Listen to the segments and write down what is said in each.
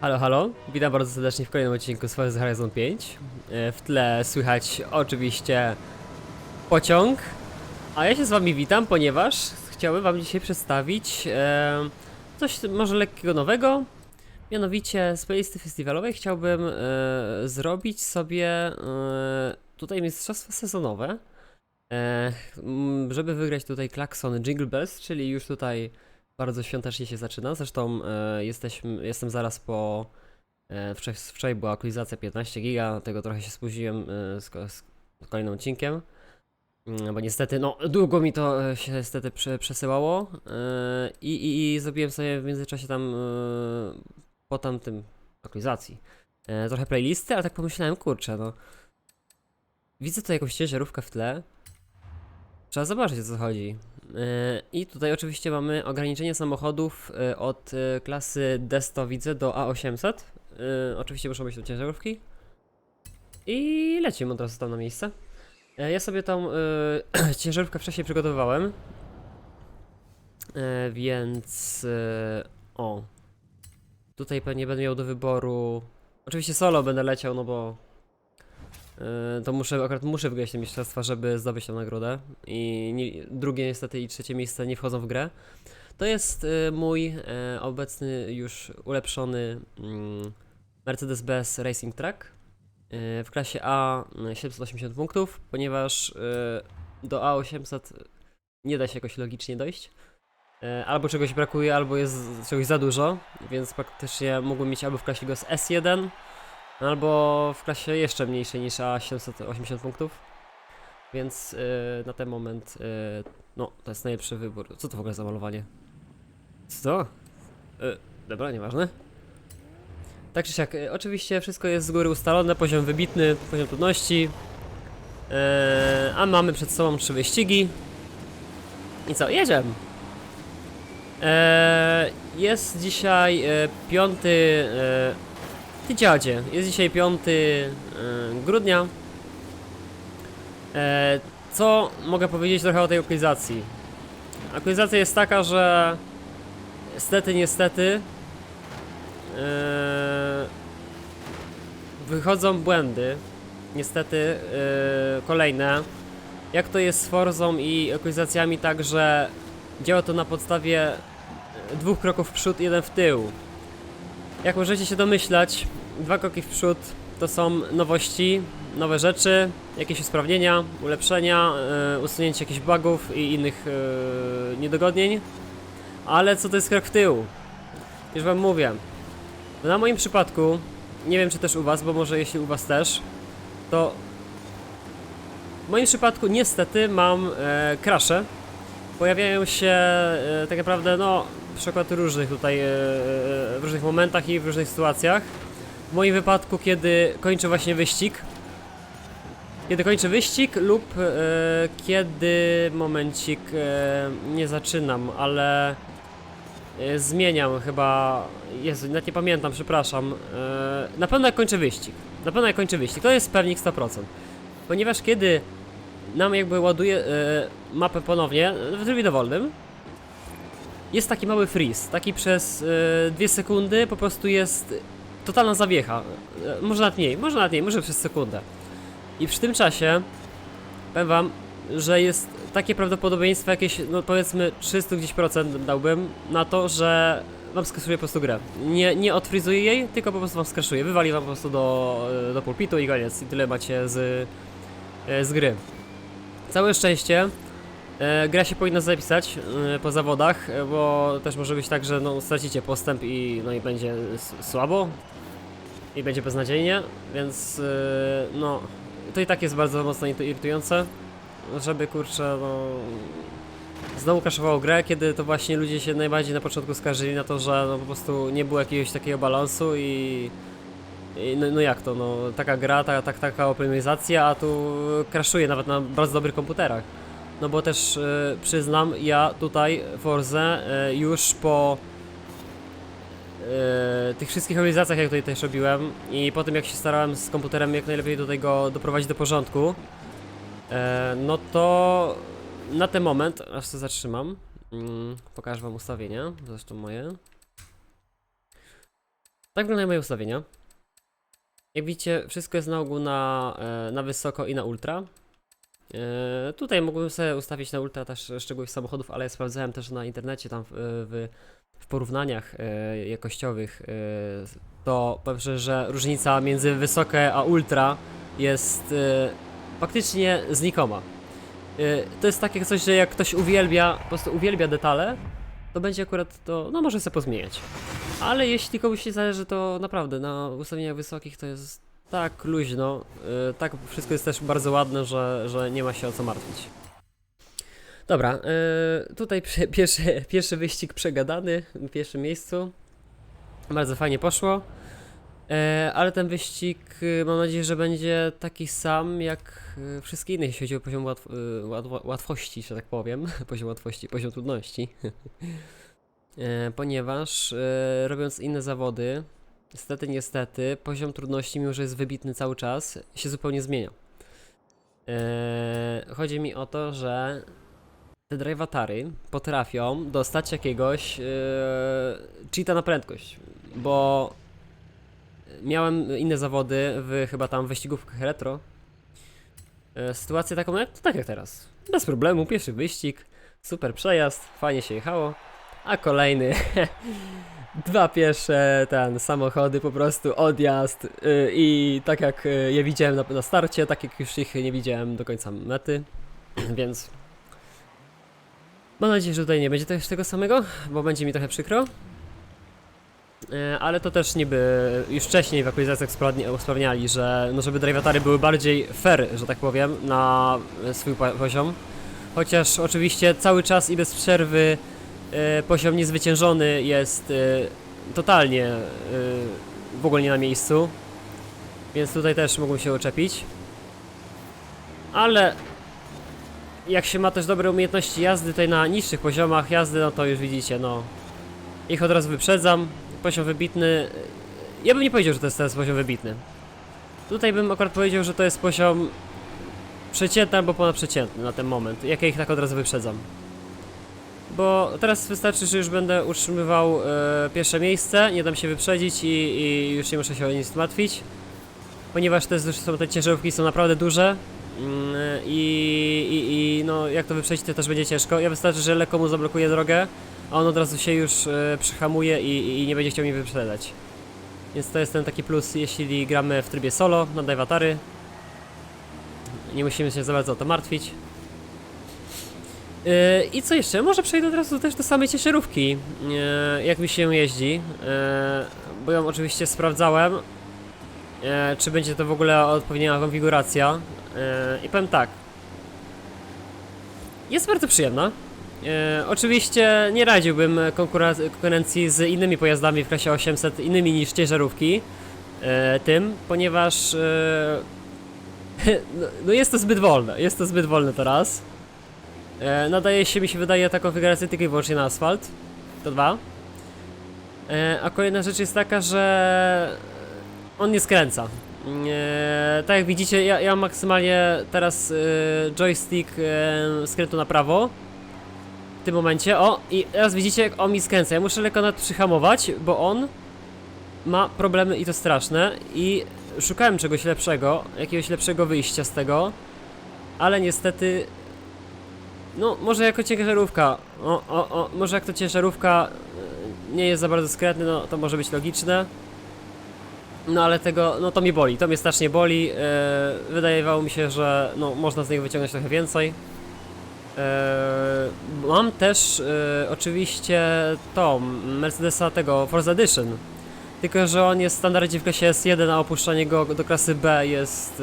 Halo, halo, witam bardzo serdecznie w kolejnym odcinku z Horizon 5. E, W tle słychać oczywiście pociąg, a ja się z wami witam, ponieważ chciałbym wam dzisiaj przedstawić e, coś może lekkiego nowego. Mianowicie z playlisty festiwalowej chciałbym e, zrobić sobie tutaj mistrzostwa sezonowe. Żeby wygrać tutaj klakson Jingle Bells, czyli już tutaj bardzo świątecznie się zaczyna. Zresztą e, jesteśmy, jestem zaraz po. E, wczoraj, wczoraj była aktualizacja 15 giga, tego trochę się spóźniłem e, z, z kolejnym odcinkiem. Mm, Bo niestety, no, długo mi to e, się niestety prze, przesyłało. E, i, i, I zrobiłem sobie w międzyczasie tam e, po tamtym aktualizacji e, trochę playlisty, ale tak pomyślałem, kurczę, no. Widzę tu jakąś ciężarówkę w tle. Trzeba zobaczyć o co chodzi. Yy, I tutaj oczywiście mamy ograniczenie samochodów yy, od yy, klasy Desto widzę do A800. Yy, Oczywiście muszą być to ciężarówki. I lecimy od razu tam na miejsce. Ja sobie tą ciężarówkę wcześniej przygotowywałem. Więc o. Tutaj pewnie będę miał do wyboru. Oczywiście solo będę leciał, no bo to muszę, akurat muszę wygrać te mistrzostwa, żeby zdobyć tę nagrodę. I nie, drugie niestety i trzecie miejsce nie wchodzą w grę. To jest y, mój y, obecny już ulepszony mm, Mercedes-Benz Racing Track w klasie A y, 780 punktów, ponieważ do A800 nie da się jakoś logicznie dojść. Albo czegoś brakuje, albo jest czegoś za dużo, więc praktycznie mógłbym mieć albo w klasie go z S1, Albo w klasie jeszcze mniejszej niż A780 punktów. Więc yy, na ten moment, yy, no, to jest najlepszy wybór. Co to w ogóle za malowanie? Co? Yy, dobra, nieważne. Tak czy siak, yy, oczywiście wszystko jest z góry ustalone, poziom wybitny, poziom trudności. Yy, a mamy przed sobą trzy wyścigi. I co, jedziemy. Eee, jest dzisiaj e, piąty e, ty dziadzie, jest dzisiaj 5 y, grudnia. E, co mogę powiedzieć trochę o tej aktualizacji? Aktualizacja jest taka, że niestety, niestety e, wychodzą błędy. Niestety e, kolejne. Jak to jest z Forzą i aktualizacjami, tak że działa to na podstawie dwóch kroków w przód, jeden w tył. Jak możecie się domyślać, dwa kroki w przód to są nowości, nowe rzeczy, jakieś usprawnienia, ulepszenia, e, usunięcie jakichś bugów i innych e, niedogodnień. Ale co to jest krok w tył? Już wam mówię. Na moim przypadku, nie wiem czy też u was, bo może jeśli u was też, to w moim przypadku niestety mam e. Pojawiają się e, tak naprawdę, no, przykład różnych tutaj, e, w różnych momentach i w różnych sytuacjach. W moim wypadku, kiedy kończę właśnie wyścig. Kiedy kończę wyścig lub e, kiedy, momencik, e, nie zaczynam, ale e, zmieniam chyba, Jezu, nawet nie pamiętam, przepraszam. E, na pewno jak kończę wyścig. Na pewno jak kończę wyścig, to jest pewnik 100%. Ponieważ kiedy nam jakby ładuje e, mapę ponownie, w trybie dowolnym, jest taki mały freeze, taki przez e, dwie sekundy po prostu jest totalna zawiecha. E, może nawet mniej, może nawet mniej, może przez sekundę. I przy tym czasie powiem wam, że jest takie prawdopodobieństwo jakieś, no powiedzmy 300 gdzieś procent dałbym na to, że wam skraszuje po prostu grę. Nie, nie odfrizuje jej, tylko po prostu wam skraszuje. Wywali wam po prostu do, e, do pulpitu i koniec. I tyle macie z, z gry. Całe szczęście gra się powinna zapisać e, po zawodach, e, bo też może być tak, że no, stracicie postęp i, no, i będzie słabo i będzie beznadziejnie, więc e, no to i tak jest bardzo mocno irytu- irytujące, żeby kurczę no znowu kaszowało grę, kiedy to właśnie ludzie się najbardziej na początku skarżyli na to, że no po prostu nie było jakiegoś takiego balansu i i no, no jak to, no taka gra, ta, ta, taka optymalizacja, a tu crashuje nawet na bardzo dobrych komputerach. No bo też e, przyznam, ja tutaj Forze e, już po e, tych wszystkich realizacjach, jak tutaj też robiłem i po tym jak się starałem z komputerem jak najlepiej do tego doprowadzić do porządku, e, no to na ten moment, aż się zatrzymam, mm, pokażę wam ustawienia, zresztą moje. Tak wyglądają moje ustawienia. Jak widzicie, wszystko jest na ogół na, na wysoko i na ultra. E, tutaj mógłbym sobie ustawić na ultra też szczegóły samochodów, ale ja sprawdzałem też na internecie tam w, w, w porównaniach e, jakościowych. E, to powiem że różnica między wysokie a ultra jest e, faktycznie znikoma. E, to jest takie coś, że jak ktoś uwielbia, po prostu uwielbia detale, to będzie akurat to, no może sobie pozmieniać. Ale jeśli komuś nie zależy, to naprawdę na ustawieniach wysokich to jest tak luźno, yy, tak wszystko jest też bardzo ładne, że, że nie ma się o co martwić. Dobra, yy, tutaj pierwszy, pierwszy wyścig przegadany w pierwszym miejscu. Bardzo fajnie poszło. E, ale ten wyścig y, mam nadzieję, że będzie taki sam jak y, wszystkie inne, jeśli chodzi o poziom łatw, y, łat, łatwości, że tak powiem. poziom łatwości, poziom trudności. ponieważ robiąc inne zawody, niestety, niestety, poziom trudności, mimo że jest wybitny cały czas, się zupełnie zmienia. E, chodzi mi o to, że te drivatary potrafią dostać jakiegoś e, cheata na prędkość, bo miałem inne zawody w chyba tam wyścigówkach retro. E, Sytuację taką, jak, tak jak teraz. Bez problemu, pierwszy wyścig, super przejazd, fajnie się jechało, a kolejny dwa pierwsze ten samochody po prostu odjazd y, i tak jak y, je widziałem na, na starcie, tak jak już ich nie widziałem do końca mety, więc mam nadzieję, że tutaj nie będzie też tego samego, bo będzie mi trochę przykro. E, Ale to też niby już wcześniej w aktualizacjach usprawni- usprawniali, że no żeby drivatary były bardziej fair, że tak powiem, na e, swój po- poziom. Chociaż oczywiście cały czas i bez przerwy poziom niezwyciężony jest e, totalnie e, w ogóle nie na miejscu. Więc tutaj też mogą się oczepić. Ale jak się ma też dobre umiejętności jazdy tutaj na niższych poziomach jazdy, no to już widzicie, no ich od razu wyprzedzam. Poziom wybitny. Ja bym nie powiedział, że to jest teraz poziom wybitny. Tutaj bym akurat powiedział, że to jest poziom przeciętny albo ponadprzeciętny na ten moment. Jak ja ich tak od razu wyprzedzam. Bo teraz wystarczy, że już będę utrzymywał e, pierwsze miejsce, nie dam się wyprzedzić i, i już nie muszę się o nic martwić. Ponieważ te, są, te ciężarówki są naprawdę duże. Mm, I, i, I no, jak to wyprzedzić, to też będzie ciężko. Ja wystarczy, że lekko mu zablokuję drogę, a on od razu się już e, przyhamuje i, i nie będzie chciał mi wyprzedać. Więc to jest ten taki plus, jeśli gramy w trybie solo na Daivatary. Nie musimy się za bardzo o to martwić. Yy, I co jeszcze? Może przejdę od razu też do samej ciężarówki, yy, jak mi się jeździ, yy, bo ją oczywiście sprawdzałem, czy będzie to w ogóle odpowiednia konfiguracja. I powiem tak, jest bardzo przyjemna. E, oczywiście nie radziłbym konkurencji z innymi pojazdami w klasie 800, innymi niż ciężarówki, e, tym, ponieważ e, no, no jest to zbyt wolne, jest to zbyt wolne teraz. E, nadaje się, mi się wydaje, ta konfiguracja tylko i wyłącznie na asfalt, to dwa. E, a kolejna rzecz jest taka, że on nie skręca. E, tak jak widzicie, ja, ja maksymalnie teraz e, joystick e, skrętu na prawo w tym momencie. O, i teraz widzicie, jak on mi skręca. Ja muszę lekko nawet przyhamować, bo on ma problemy i to straszne. I szukałem czegoś lepszego, jakiegoś lepszego wyjścia z tego, ale niestety. No, może jako ciężarówka. O, o, o, może jak to ciężarówka e, nie jest za bardzo skrętny, no to może być logiczne. No ale tego, no to mi boli, to mnie strasznie boli. E, wydawało mi się, że no, można z niego wyciągnąć trochę więcej. E, mam też oczywiście to Mercedesa tego Forza Edition. Tylko, że on jest w standardzie w klasie S1, a opuszczanie go do klasy B jest.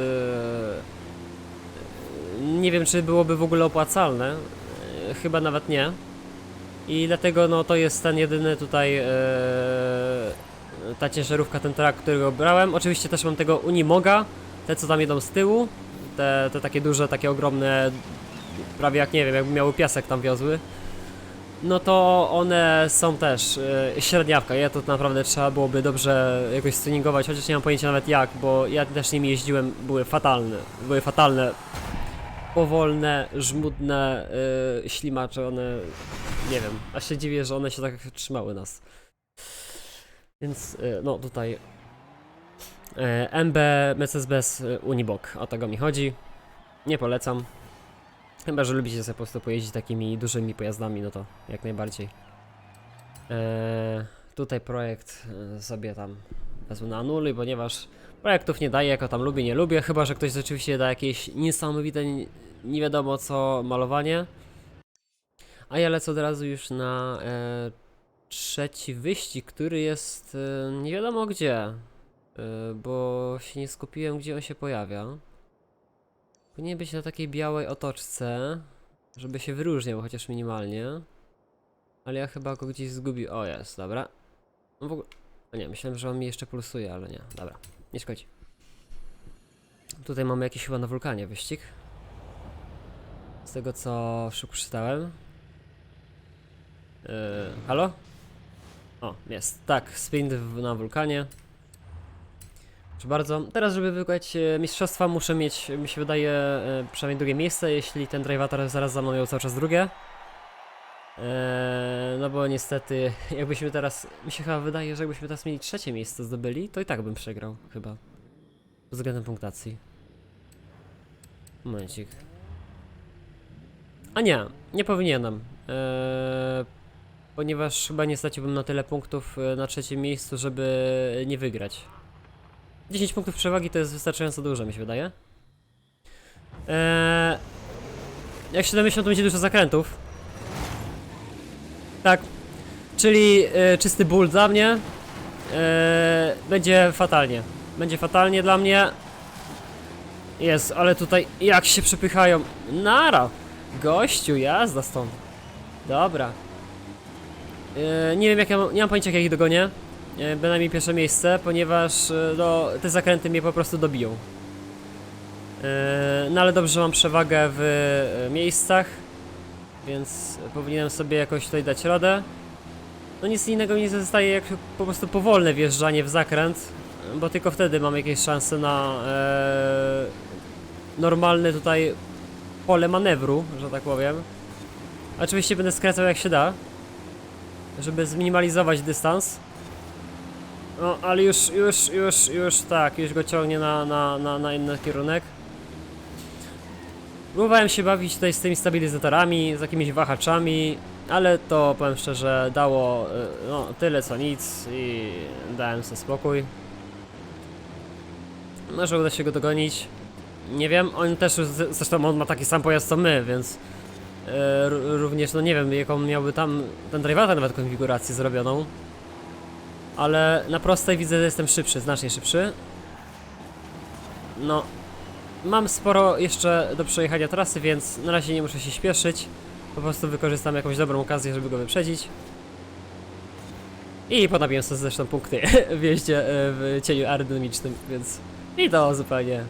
Nie wiem, czy byłoby w ogóle opłacalne. E, chyba nawet nie. I dlatego no to jest ten jedyny tutaj e, ta ciężarówka, ten track, którego brałem. Oczywiście też mam tego Unimoga, te co tam jedą z tyłu. Te, te takie duże, takie ogromne, prawie jak nie wiem, jakby miały piasek tam wiozły. No to one są też e, średniawka. Ja to naprawdę trzeba byłoby dobrze jakoś stuningować, chociaż nie mam pojęcia nawet jak, bo ja też nimi jeździłem, były fatalne. Były fatalne. Powolne, żmudne, yy, ślimacze, one. Nie wiem, aż się dziwię, że one się tak trzymały nas. Więc y, no tutaj y, MB Mercedes-Benz y, Unibok, o tego mi chodzi. Nie polecam. Chyba, że lubicie sobie po prostu pojeździć takimi dużymi pojazdami, no to jak najbardziej. E, tutaj projekt e, sobie tam wezmę na anuluj, ponieważ projektów nie daje, jako tam lubię, nie lubię, chyba, że ktoś rzeczywiście da jakieś niesamowite, nie, nie wiadomo co malowanie. A ja lecę od razu już na e, trzeci wyścig, który jest e, nie wiadomo gdzie, e, bo się nie skupiłem, gdzie on się pojawia. Powinien być na takiej białej otoczce, żeby się wyróżniał chociaż minimalnie. Ale ja chyba go gdzieś zgubił. O, jest, dobra. No w ogóle... O nie, myślałem, że on mi jeszcze pulsuje, ale nie. Dobra, nie szkodzi. Tutaj mamy jakiś chyba na wulkanie wyścig. Z tego co szybko czytałem. Yy, halo? O, jest. Tak, sprint na wulkanie. Proszę bardzo. Teraz, żeby wygrać e, mistrzostwa, muszę mieć, mi się wydaje, e, przynajmniej drugie miejsce, jeśli ten drivator zaraz za mną miał cały czas drugie. Eee, no bo niestety, jakbyśmy teraz, mi się chyba wydaje, że jakbyśmy teraz mieli trzecie miejsce zdobyli, to i tak bym przegrał, chyba. Pod względem punktacji. Momencik. A nie, nie powinienem. Eee, ponieważ chyba nie straciłbym na tyle punktów e, na trzecim miejscu, żeby nie wygrać. 10 punktów przewagi to jest wystarczająco dużo, mi się wydaje. Eee, jak się domyślam, to będzie dużo zakrętów. Tak. Czyli e, czysty ból dla mnie. E, będzie fatalnie. Będzie fatalnie dla mnie. Jest, ale tutaj jak się przepychają. Nara! Gościu, jazda stąd. Dobra. E, nie wiem jak ja nie mam pojęcia jak ich dogonię. E, bynajmniej pierwsze miejsce, ponieważ e, no, te zakręty mnie po prostu dobiją. E, no ale dobrze, że mam przewagę w miejscach. Więc powinienem sobie jakoś tutaj dać radę. No nic innego mi nie zostaje jak po prostu powolne wjeżdżanie w zakręt, bo tylko wtedy mam jakieś szanse na e, normalne tutaj pole manewru, że tak powiem. Oczywiście będę skręcał jak się da, żeby zminimalizować dystans. No, ale już, już, już, już tak, już go ciągnie na, na, na, na inny kierunek. Próbowałem się bawić tutaj z tymi stabilizatorami, z jakimiś wahaczami, ale to powiem szczerze dało y, no, tyle co nic i dałem sobie spokój. Może uda się go dogonić. Nie wiem, on też zresztą on ma taki sam pojazd co my, więc y, r- również no nie wiem jaką miałby tam ten driver nawet konfigurację zrobioną. Ale na prostej widzę, że jestem szybszy, znacznie szybszy. No, Mam sporo jeszcze do przejechania trasy, więc na razie nie muszę się śpieszyć. Po prostu wykorzystam jakąś dobrą okazję, żeby go wyprzedzić. I ponabiłem sobie zresztą punkty w jeździe e, w cieniu aerodynamicznym, więc mi to zupełnie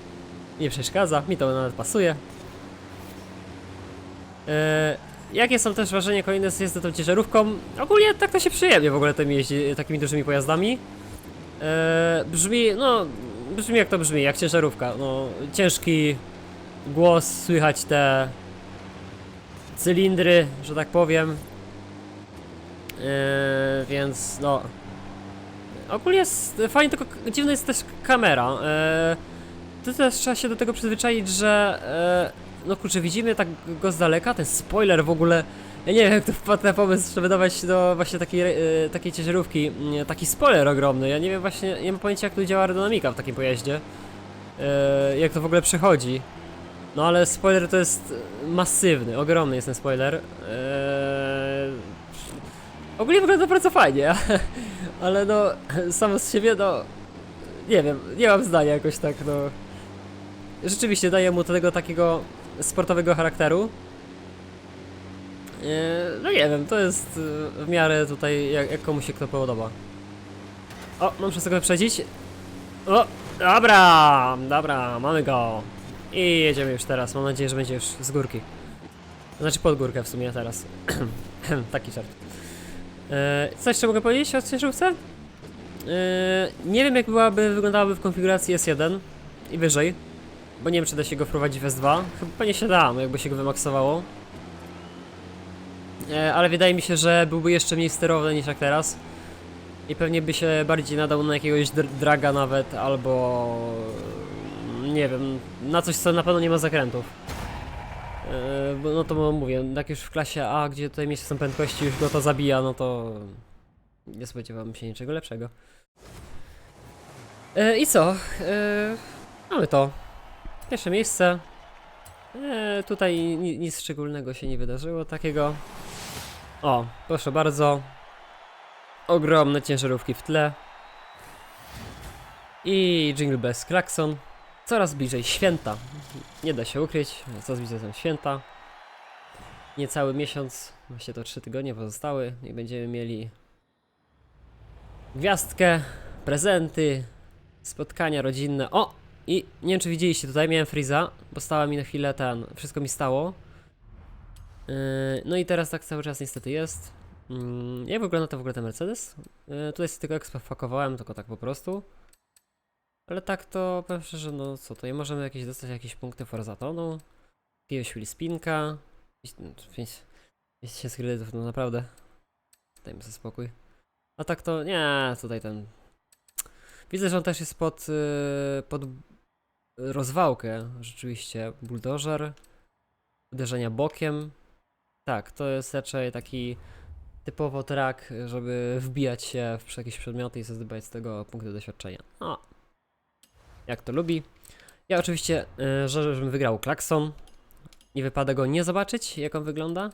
nie przeszkadza, mi to nawet pasuje. E, jakie są też wrażenia kolejne z jazdy tą ciężarówką? Ogólnie tak to się przyjemnie w ogóle tym jeździ takimi dużymi pojazdami. E, brzmi, no, brzmi jak to brzmi, jak ciężarówka. No, ciężki głos, słychać te cylindry, że tak powiem. E, więc no. Ogólnie jest fajnie, tylko dziwna jest też kamera. E, to też trzeba się do tego przyzwyczaić, że e, no kurczę, widzimy tak go z daleka, ten spoiler w ogóle. Ja nie wiem jak to wpadł na pomysł, żeby dawać do właśnie takiej, e, takiej ciężarówki mm, taki spoiler ogromny. Ja nie wiem właśnie, nie mam pojęcia jak tu działa aerodynamika w takim pojeździe. E, jak to w ogóle przechodzi. No ale spoiler to jest masywny, ogromny jest ten spoiler. Eee... Ogólnie wygląda bardzo fajnie, ale no samo z siebie no nie wiem, nie mam zdania jakoś tak no. Rzeczywiście daje mu tego takiego sportowego charakteru. No nie wiem, to jest e, w miarę tutaj jak, jak komu się kto podoba. O, mam przez tego wyprzedzić. O, dobra, dobra, mamy go. I jedziemy już teraz. Mam nadzieję, że będzie już z górki. Znaczy pod górkę w sumie teraz. Taki żart. E, jeszcze mogę powiedzieć o ciężarówce? E, nie wiem jak byłaby, wyglądałaby w konfiguracji S1 i wyżej. Bo nie wiem czy da się go wprowadzić w S2. Chyba pewnie się da, jakby się go wymaksowało. E, ale wydaje mi się, że byłby jeszcze mniej sterowny niż jak teraz. I pewnie by się bardziej nadał na jakiegoś dr draga nawet, albo... Nie wiem, na coś co na pewno nie ma zakrętów. Bo no to mówię, jak już w klasie A, gdzie tutaj miejsce są prędkości, już go to zabija, no to... Nie spodziewam się niczego lepszego. Yy, I co? Mamy to. Pierwsze miejsce. Tutaj ni- nic szczególnego się nie wydarzyło takiego. O, proszę bardzo. Ogromne ciężarówki w tle. I Jingle Bells Klaxon. Coraz bliżej święta. Nie da się ukryć, coraz bliżej są święta. Niecały miesiąc, właśnie to trzy tygodnie pozostały i będziemy mieli gwiazdkę, prezenty, spotkania rodzinne. O! I nie wiem czy widzieliście, tutaj miałem Freeza, bo stała mi na chwilę ten, wszystko mi stało. Yy, no i teraz tak cały czas niestety jest. Yy, jak wygląda to w ogóle ten Mercedes? Yy, tutaj sobie tylko ekspakowałem, tylko tak po prostu. Ale tak to powiem szczerze, no co tutaj możemy jakieś dostać jakieś punkty Forzatonu. Jakiegoś Spinka. 50 kredytów, no naprawdę. Dajmy sobie spokój. A tak to nie, tutaj ten. Widzę, że on też jest pod, yy, pod rozwałkę, rzeczywiście. Buldożer. Uderzenia bokiem. Tak, to jest raczej taki typowo track, żeby wbijać się w jakieś przedmioty i zdobywać z tego punkty doświadczenia. O, jak to lubi. Ja oczywiście y, życzę, żebym wygrał klakson. Nie wypada go nie zobaczyć, jak on wygląda.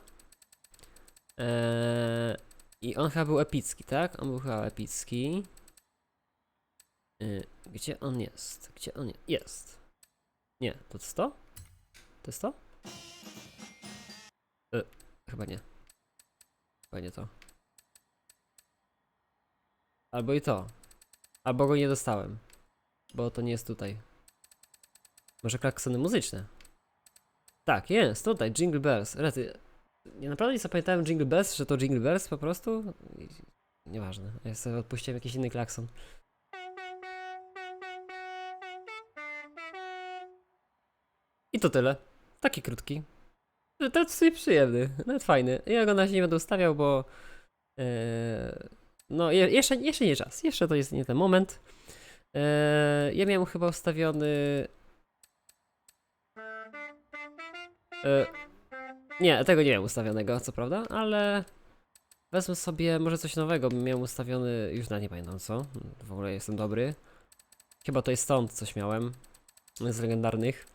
Eee, I on chyba był epicki, tak? On był chyba epicki. Y, gdzie on jest? Gdzie on je- jest? Nie, to jest to? To jest to? Chyba nie. Chyba nie to. Albo i to. Albo go nie dostałem. Bo to nie jest tutaj. Może klaksony muzyczne? Tak, jest, tutaj, Jingle Bells. Rety. Ja naprawdę nie zapamiętałem Jingle Bells, że to Jingle Bells po prostu? Nieważne, ja sobie odpuściłem jakiś inny klakson. I to tyle. Taki krótki. To jest sobie przyjemny, nawet fajny. Ja go na razie nie będę ustawiał, bo... e, no, je, jeszcze, jeszcze nie czas. Jeszcze to jest nie ten moment. E, ja miałem chyba ustawiony... E, nie, tego nie miałem ustawionego, co prawda, ale... Wezmę sobie może coś nowego, bym miał ustawiony... Już na nie pamiętam co. W ogóle jestem dobry. Chyba to jest stąd coś miałem. Z legendarnych.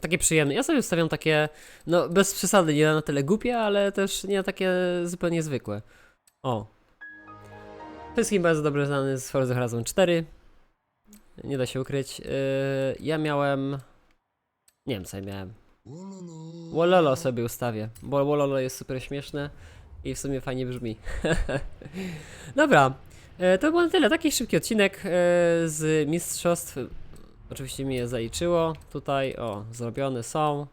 Takie przyjemne. Ja sobie ustawiam takie, no bez przesady, nie na tyle głupie, ale też nie takie zupełnie zwykłe. O. Wszystkim bardzo dobrze znany z Forza Horizon 4. Nie da się ukryć. Yy, ja miałem... Nie wiem co ja miałem. Wololo sobie ustawię, bo Wololo jest super śmieszne i w sumie fajnie brzmi. Dobra, e, to było na tyle. Taki szybki odcinek e, z mistrzostw. Oczywiście mi je zaliczyło. Tutaj, o, zrobione są.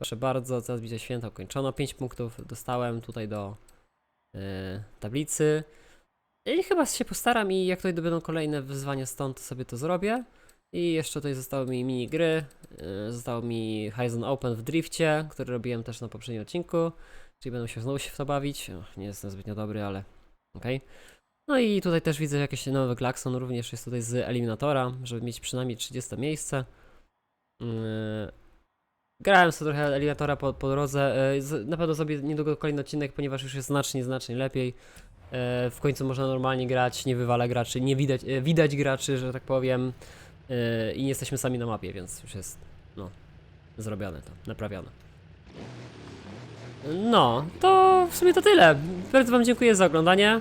Proszę bardzo, teraz widzę święto kończono. 5 punktów dostałem tutaj do e, tablicy. I chyba się postaram i jak tutaj będą kolejne wyzwania stąd, to sobie to zrobię. I jeszcze tutaj zostały mi mini gry. Yy, zostało mi Horizon Open w drifcie, który robiłem też na poprzednim odcinku. Czyli będę się znowu się w to bawić. Och, nie jestem zbytnio dobry, ale okej. No i tutaj też widzę jakiś nowy klakson, również jest tutaj z eliminatora, żeby mieć przynajmniej 30 miejsce. Yy, grałem sobie trochę eliminatora po, po drodze. Yy, na pewno zrobię niedługo kolejny odcinek, ponieważ już jest znacznie, znacznie lepiej. E, w końcu można normalnie grać, nie wywala graczy, nie widać, widać graczy, że tak powiem. I nie jesteśmy sami na mapie, więc już jest, no, zrobione to, naprawione. No, to w sumie to tyle. Bardzo Wam dziękuję za oglądanie.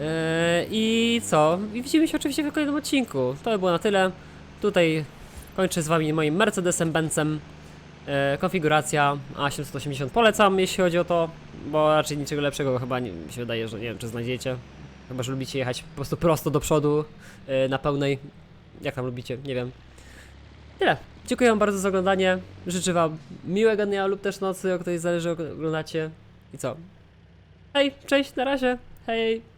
E, I co? I widzimy się oczywiście w kolejnym odcinku. To by było na tyle. Tutaj kończę z Wami moim Mercedesem Benzem. E, konfiguracja A780 polecam, jeśli chodzi o to, bo raczej niczego lepszego chyba nie, mi się wydaje, że nie wiem, czy znajdziecie. Chyba, że lubicie jechać po prostu prosto do przodu, e, na pełnej. Jak tam lubicie, nie wiem. Tyle. Dziękuję Wam bardzo za oglądanie. Życzę Wam miłego dnia lub też nocy, o której zależy, oglądacie. I co? Hej, cześć, na razie. Hej.